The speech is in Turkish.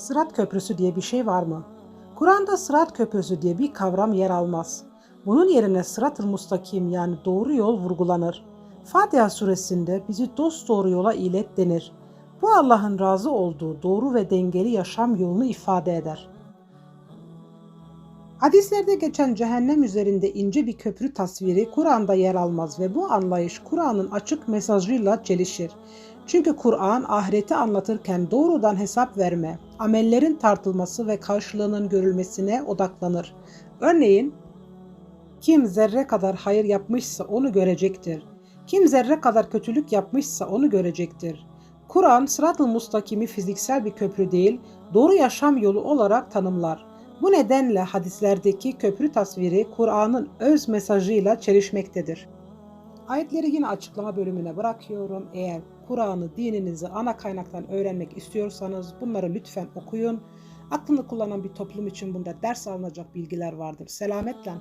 Sırat köprüsü diye bir şey var mı? Kur'an'da sırat köprüsü diye bir kavram yer almaz. Bunun yerine sırat-ı mustakim yani doğru yol vurgulanır. Fatiha suresinde bizi dost doğru yola ilet denir. Bu Allah'ın razı olduğu doğru ve dengeli yaşam yolunu ifade eder. Hadislerde geçen cehennem üzerinde ince bir köprü tasviri Kur'an'da yer almaz ve bu anlayış Kur'an'ın açık mesajıyla çelişir. Çünkü Kur'an ahireti anlatırken doğrudan hesap verme, amellerin tartılması ve karşılığının görülmesine odaklanır. Örneğin, kim zerre kadar hayır yapmışsa onu görecektir. Kim zerre kadar kötülük yapmışsa onu görecektir. Kur'an sırat-ı mustakimi fiziksel bir köprü değil, doğru yaşam yolu olarak tanımlar. Bu nedenle hadislerdeki köprü tasviri Kur'an'ın öz mesajıyla çelişmektedir. Ayetleri yine açıklama bölümüne bırakıyorum. Eğer Kur'an'ı, dininizi ana kaynaktan öğrenmek istiyorsanız bunları lütfen okuyun. Aklını kullanan bir toplum için bunda ders alınacak bilgiler vardır. Selametle.